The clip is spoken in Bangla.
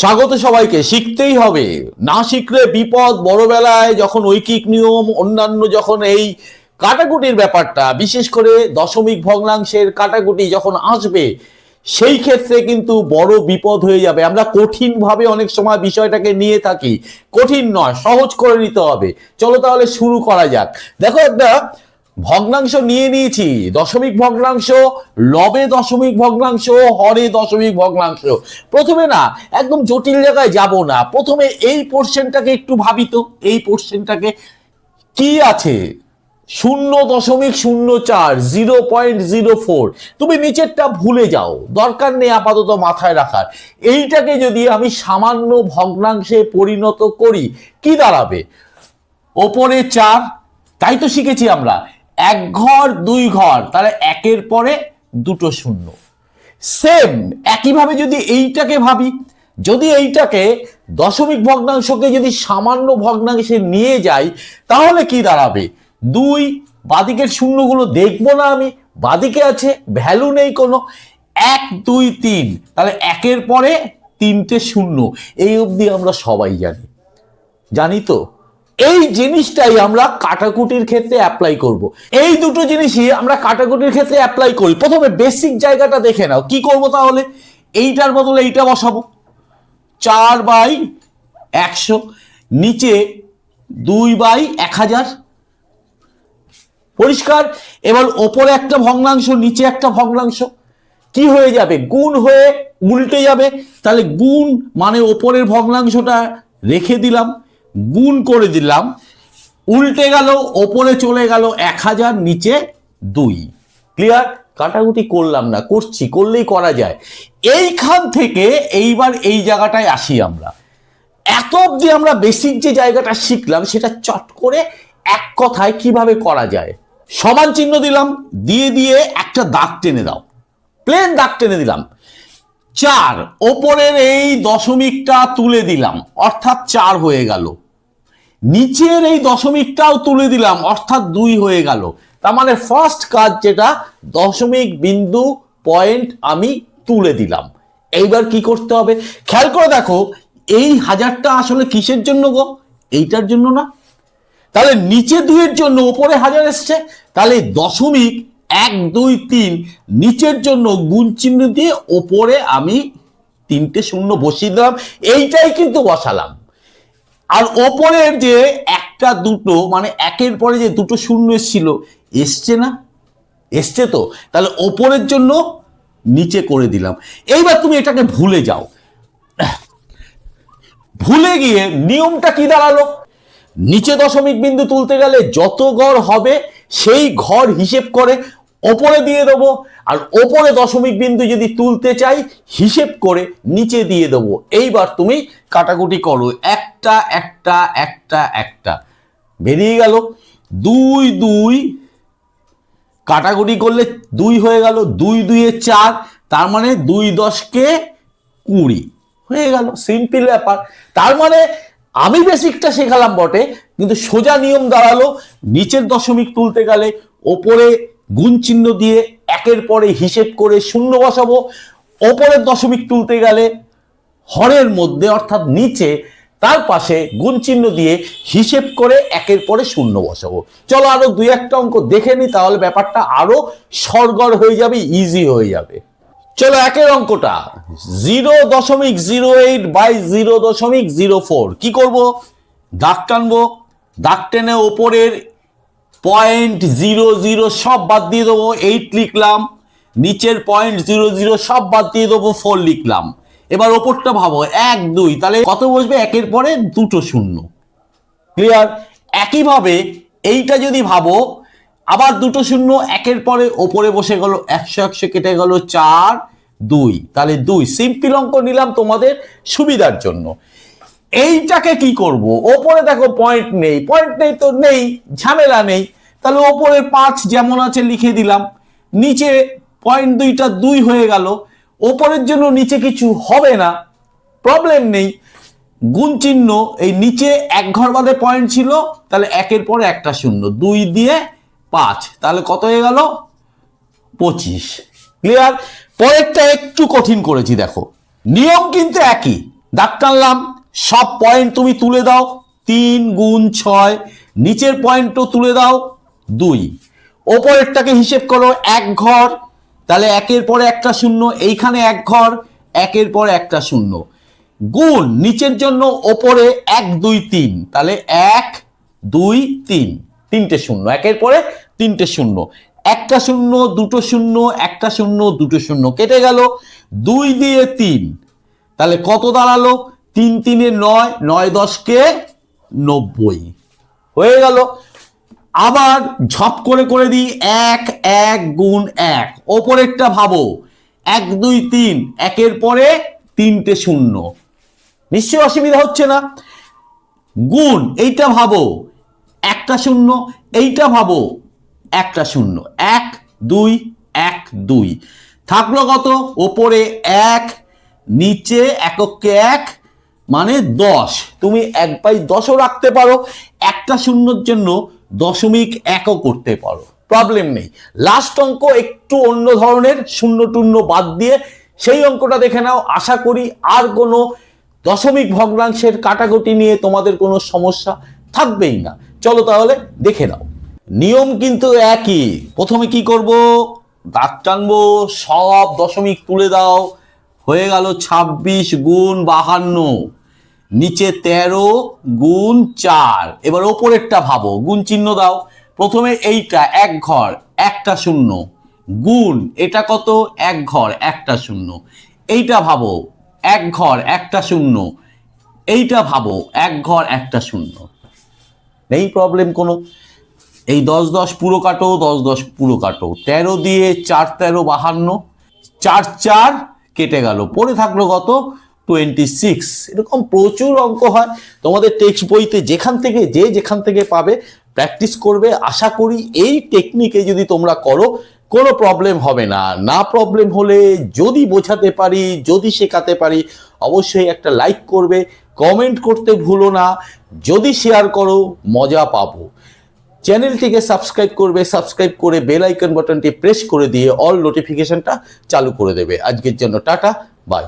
স্বাগত সবাইকে, শিখতেই হবে। না শিখলে বিপদ, বড়বেলায় যখন ঐকিক নিয়ম, অন্যান্য যখন এই কাটাকুটির ব্যাপারটা, বিশেষ করে দশমিক ভগ্নাংশের কাটাকুটি যখন আসবে, সেই ক্ষেত্রে কিন্তু বড় বিপদ হয়ে যাবে। আমরা কঠিনভাবে অনেক সময় বিষয়টাকে নিয়ে থাকি। কঠিন নয়, সহজ করে নিতে হবে। চলো তাহলে শুরু করা যাক। দেখো একটা ভগ্নাংশ নিয়ে নিয়েছি। দশমিক ভগ্নাংশ, লবে দশমিক ভগ্নাংশ, হরে দশমিক ভগ্নাংশ। প্রথমে না, একদম জটিল জায়গায় যাব না। প্রথমে এই পোর্শনটাকে একটু ভাবি তো। এই পোর্শনটাকে কি আছে? শূন্য দশমিক শূন্য চার, জিরো পয়েন্ট জিরো ফোর। তুমি নিচেরটা ভুলে যাও। দরকার নেই আপাতত মাথায় রাখার। এইটাকে যদি আমি সামান্য ভগ্নাংশে পরিণত করি, কি দাঁড়াবে? ওপরে চার, তাই তো শিখেছি আমরা। এক ঘর, দুই ঘর, তাহলে একের পরে দুটো শূন্য। সেম একইভাবে যদি এইটাকে ভাবি, যদি এইটাকে দশমিক ভগ্নাংশকে যদি সামান্য ভগ্নাংশে নিয়ে যাই, তাহলে কি দাঁড়াবে? দুই, বাদিকের শূন্যগুলো দেখব না আমি, বাদিকে আছে ভ্যালু নেই কোনো। এক, দুই, তিন, তাহলে একের পরে তিনটে শূন্য। এই অবধি আমরা সবাই জানি। জানি তো? এই জিনিসটাই আমরা কাটাকুটির ক্ষেত্রে অ্যাপ্লাই করব। এই দুটো জিনিসই আমরা কাটাকুটির ক্ষেত্রে অ্যাপ্লাই করি। প্রথমে বেসিক জায়গাটা দেখে নাও। কি করব তাহলে? এইটার বদলে এইটা বসাবো। চার বাই একশো। নিচে দুই বাই এক হাজার। পরিষ্কার? এবার ওপরে একটা ভগ্নাংশ, নিচে একটা ভগ্নাংশ। কি হয়ে যাবে? গুণ হয়ে উল্টে যাবে। তাহলে গুণ মানে ওপরের ভগ্নাংশটা রেখে দিলাম। গুণ করে দিলাম, উল্টে গেল, ওপরে চলে গেল এক হাজার, নিচে দুই। ক্লিয়ার কাটাকুটি করলাম না, করছি, করলেই করা যায়। এইখান থেকে এইবার এই জায়গাটায় আসি আমরা। এত অবধি আমরা বেসিক যে জায়গাটা শিখলাম, সেটা চট করে এক কথায় কীভাবে করা যায়? সমান চিহ্ন দিলাম, দিয়ে দিয়ে একটা দাগ টেনে দাও। প্লেন দাগ টেনে দিলাম। চার, ওপরের এই দশমিকটা তুলে দিলাম। অর্থাৎ চার হয়ে গেল। নিচের এই দশমিকটাও তুলে দিলাম, অর্থাৎ দুই হয়ে গেল। তার মানে ফার্স্ট কাজ যেটা, দশমিক বিন্দু পয়েন্ট আমি তুলে দিলাম। এইবার কি করতে হবে? খেয়াল করে দেখো, এই হাজারটা আসলে কিসের জন্য গো? এইটার জন্য না। তাহলে নিচে দুইয়ের জন্য ওপরে হাজার এসছে, তাহলে দশমিক এক, দুই, তিন, নিচের জন্য গুণ চিহ্ন দিয়ে ওপরে আমি তিনটে শূন্য বসিয়ে দিলাম। এইটাই কিন্তু বসালাম। আর ওপরের যে একটা দুটো মানে একের পরে যে দুটো শূন্য এসছিল, এসছে না? এসছে তো? তাহলে ওপরের জন্য নিচে করে দিলাম। এইবার তুমি এটাকে ভুলে যাও। ভুলে গিয়ে নিয়মটা কি দাঁড়াল? নিচে দশমিক বিন্দু তুলতে গেলে যত ঘর হবে, সেই ঘর হিসেব করে ওপরে দিয়ে দেবো, আর ওপরে দশমিক বিন্দু যদি তুলতে চাই, হিসেব করে নিচে দিয়ে দেবো। এইবার তুমি কাটাকুটি করো, একটা একটা একটা একটা। বেরিয়ে গেল। দুই দুই। কাটাকুটি করলে দুই হয়ে গেল, দুই, দুইয়ে চার। তার মানে দুই দশকে কুড়ি। হয়ে গেল, সিম্পল ব্যাপার। তার মানে আমি বেসিকটা শেখালাম বটে, কিন্তু সোজা নিয়ম দাঁড়াল। নিচের দশমিক তুলতে গেলে ওপরে গুণ চিহ্ন দিয়ে একের পরে হিসেব করে শূন্য বসাবো। ওপরের দশমিক তুলতে গেলে হরের মধ্যে, অর্থাৎ নিচে, তার পাশে গুণ চিহ্ন দিয়ে হিসেব করে একের পরে শূন্য বসাবো। চলো আরও দুই একটা অঙ্ক দেখে নি, তাহলে ব্যাপারটা আরও সরগর হয়ে যাবে ইজি হয়ে যাবে। চলো একের অঙ্কটা। জিরো দশমিক জিরো এইট বাই জিরো দশমিক জিরো ফোর, কি করব? দাগ টানবো। দাগ টেনে ওপরের পয়েন্ট জিরো জিরো সব বাদ দিয়ে দেবো এইট লিখলাম। নিচের পয়েন্ট জিরো জিরো সব বাদ দিয়ে দেবো ফোর লিখলাম। এবার ওপরটা ভাবো, এক, দুই, তাহলে কত বসবে? একের পরে দুটো শূন্য। ক্লিয়ার একইভাবে এইটা যদি ভাবো, আবার দুটো শূন্য, একের পরে ওপরে বসে গেল, একশো একশো কেটে গেল, চার, দুই। তাহলে দুই। সিম্পল অঙ্ক নিলাম তোমাদের সুবিধার জন্য। এইটাকে কি করব? ওপরে দেখো পয়েন্ট নেই পয়েন্ট নেই তো নেই, ঝামেলা নেই। তাহলে ওপরে পাঁচ যেমন আছে লিখে দিলাম। নিচে পয়েন্ট দুইটা দুই হয়ে গেল। ওপরের জন্য নিচে কিছু হবে না প্রবলেম নেই। গুণ চিহ্ন, এই নিচে এক ঘর বাদে পয়েন্ট ছিল, তাহলে একের পরে একটা শূন্য, দুই দিয়ে পাঁচ। তাহলে কত হয়ে গেল? পঁচিশ। ক্লিয়ার পরেরটা একটু কঠিন করেছি, দেখো। নিয়ম কিন্তু একই। দাগ টানলাম সব পয়েন্ট তুমি তুলে দাও, তিন গুণ ছয়। নিচের পয়েন্টও তুলে দাও, দুই। ওপরেরটাকে হিসেব করো, এক ঘর। তাহলে একের পরে একটা শূন্য, এইখানে এক ঘর, একের পরে একটা শূন্য। গুণ, নিচের জন্য ওপরে এক, দুই, তিন। তাহলে এক, দুই, তিন। তিনটে শূন্য, একের পরে তিনটে শূন্য। একটা শূন্য, দুটো শূন্য, একটা শূন্য, দুটো শূন্য। কেটে গেল, দুই দিয়ে তিন। তাহলে কত দাঁড়াল? তিন তিনে নয় নয় দশকে নব্বই। হয়ে গেল। আবার ঝপ করে করে দিই, এক এক গুণ এক। ওপরেরটা ভাবো, এক, দুই, তিন, একের পরে তিনটে শূন্য। নিশ্চয় অসুবিধা হচ্ছে না। গুণ, এইটা ভাবো, একটা শূন্য, এইটা ভাবো, একটা শূন্য। এক, দুই এক, দুই। থাকল কত? ওপরে এক, নিচে এককে এক মানে দশ। তুমি এক বাই দশও রাখতে পারো, একটা শূন্যর জন্য দশমিক একও করতে পারো। প্রবলেম নেই। লাস্ট অঙ্ক একটু অন্য ধরনের, শূন্য টূন্য বাদ দিয়ে সেই অঙ্কটা দেখে নাও। আশা করি আর কোনো দশমিক ভগ্নাংশের কাটাকুটি নিয়ে তোমাদের কোনো সমস্যা থাকবেই না। চলো তাহলে দেখে নাও। নিয়ম কিন্তু একই। প্রথমে কি করব? দাগ টানবো, সব দশমিক তুলে দাও। হয়ে গেল ছাব্বিশ গুণ বাহান্ন। নিচে তেরো গুণ চার। এবার ওপরেরটা ভাবো, গুণ চিহ্ন দাও। প্রথমে এইটা, এক ঘর, একটা শূন্য। গুণ, এটা কত? এক ঘর, একটা শূন্য। এইটা ভাবো, এক ঘর, একটা শূন্য। এইটা ভাবো, এক ঘর, একটা শূন্য। নেই প্রবলেম কোনো? এই দশ দশ পুরো কাটো, দশ দশ পুরো কাটো। তেরো দিয়ে চার তেরো বাহান্ন, চার চার কেটে গেল। পড়ে থাকল কত? টোয়েন্টি সিক্স এরকম প্রচুর অঙ্ক হয়। তোমাদের টেক্সট বইতে যেখান থেকে যে যেখান থেকে পাবে প্র্যাকটিস করবে। আশা করি এই টেকনিকে যদি তোমরা করো, কোনো প্রবলেম হবে না। না প্রবলেম হলে যদি বোঝাতে পারি, যদি শেখাতে পারি, অবশ্যই একটা লাইক করবে। কমেন্ট করতে ভুলো না। যদি শেয়ার করো, মজা পাবো। চ্যানেলটিকে সাবস্ক্রাইব করবে সাবস্ক্রাইব করে বেল আইকন বাটনটি প্রেস করে দিয়ে অল নোটিফিকেশনটা চালু করে দেবে। আজকের জন্য টাটা বাই